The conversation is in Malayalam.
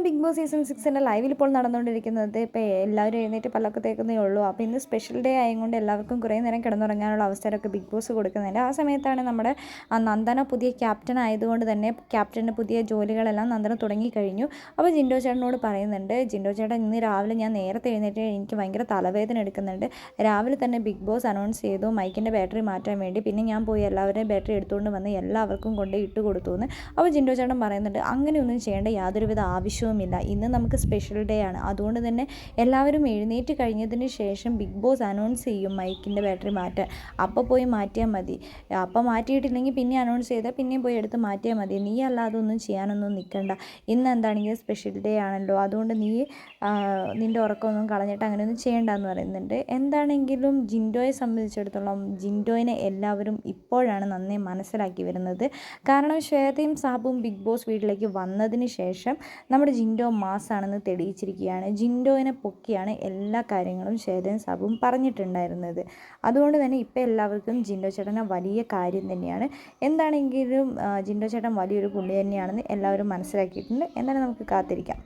എന്തായാലും ബിഗ് ബോസ് സീസൺ സിക്സിന്റെ ലൈവിൽ ഇപ്പോൾ നടന്നുകൊണ്ടിരിക്കുന്നത് ഇപ്പോൾ എല്ലാവരും എഴുന്നേറ്റ് പല്ലൊക്കെ തേക്കുന്നേ ഉള്ളൂ. അപ്പോൾ ഇന്ന് സ്പെഷ്യൽ ഡേ ആയതുകൊണ്ട് എല്ലാവർക്കും കുറേ നേരം കിടന്നുറങ്ങാനുള്ള അവസരമൊക്കെ ബിഗ് ബോസ് കൊടുക്കുന്നുണ്ട്. ആ സമയത്താണ് നമ്മുടെ നന്ദന പുതിയ ക്യാപ്റ്റൻ ആയതുകൊണ്ട് തന്നെ ക്യാപ്റ്റന്റെ പുതിയ ജോലികളെല്ലാം നന്ദന തുടങ്ങിക്കഴിഞ്ഞു. അപ്പോൾ ജിൻഡോ ചേട്ടനോട് പറയുന്നുണ്ട് ജിൻഡോ ചേട്ടൻ ഇന്ന് രാവിലെ ഞാൻ നേരത്തെ എഴുന്നേറ്റ് എനിക്ക് ഭയങ്കര തലവേദന എടുക്കുന്നുണ്ട്. രാവിലെ തന്നെ ബിഗ് ബോസ് അനൗൺസ് ചെയ്തു മൈക്കിന്റെ ബാറ്ററി മാറ്റാൻ വേണ്ടി. പിന്നെ ഞാൻ പോയി എല്ലാവരുടെയും ബാറ്ററി എടുത്തുകൊണ്ട് വന്ന് എല്ലാവർക്കും കൊണ്ട് ഇട്ട് കൊടുത്തു എന്ന്. അപ്പോൾ ജിൻഡോ ചേട്ടൻ പറയുന്നുണ്ട് അങ്ങനെയൊന്നും ചെയ്യേണ്ട യാതൊരുവിധ ആവശ്യവുമില്ല ഇന്ന് നമുക്ക് സ്പെഷ്യൽ ഡേ ആണ്. അതുകൊണ്ട് തന്നെ എല്ലാവരും എഴുന്നേറ്റ് കഴിഞ്ഞതിന് ശേഷം ബിഗ് ബോസ് അനൗൺസ് ചെയ്യും മൈക്കിന്റെ ബാറ്ററി മാറ്റാൻ. അപ്പോൾ പോയി മാറ്റിയാൽ മതി. അപ്പോൾ മാറ്റിയിട്ടില്ലെങ്കിൽ പിന്നെ അനൗൺസ് ചെയ്താൽ പിന്നെയും പോയി എടുത്ത് മാറ്റിയാൽ മതി. നീ അല്ലാതെ ഒന്നും ചെയ്യാനൊന്നും നിൽക്കണ്ട ഇന്ന് എന്താണെങ്കിൽ സ്പെഷ്യൽ ഡേ ആണല്ലോ. അതുകൊണ്ട് നീ നിന്റെ ഉറക്കമൊന്നും കളഞ്ഞിട്ട് അങ്ങനെയൊന്നും ചെയ്യണ്ടെന്ന് പറയുന്നുണ്ട്. എന്താണെങ്കിലും ജിൻഡോയെ സംബന്ധിച്ചിടത്തോളം ജിൻഡോയിനെ എല്ലാവരും ഇപ്പോഴാണ് നന്നേ മനസ്സിലാക്കി വരുന്നത്. കാരണം ശ്വേതയും സാബും ബിഗ് ബോസ് വീട്ടിലേക്ക് വന്നതിന് ശേഷം നമ്മുടെ ജിൻഡോ മാസാണെന്ന് തെളിയിച്ചിരിക്കുകയാണ്. ജിൻഡോയിനെ പൊക്കിയാണ് എല്ലാ കാര്യങ്ങളും ശേതൻ സാബും പറഞ്ഞിട്ടുണ്ടായിരുന്നത്. അതുകൊണ്ട് തന്നെ ഇപ്പോൾ എല്ലാവർക്കും ജിൻഡോ ചേട്ടനെ വലിയ കാര്യം തന്നെയാണ്. എന്താണെങ്കിലും ജിൻഡോ ചേട്ടൻ വലിയൊരു പുള്ളി തന്നെയാണെന്ന് എല്ലാവരും മനസ്സിലാക്കിയിട്ടുണ്ട്. എന്നാലും നമുക്ക് കാത്തിരിക്കാം.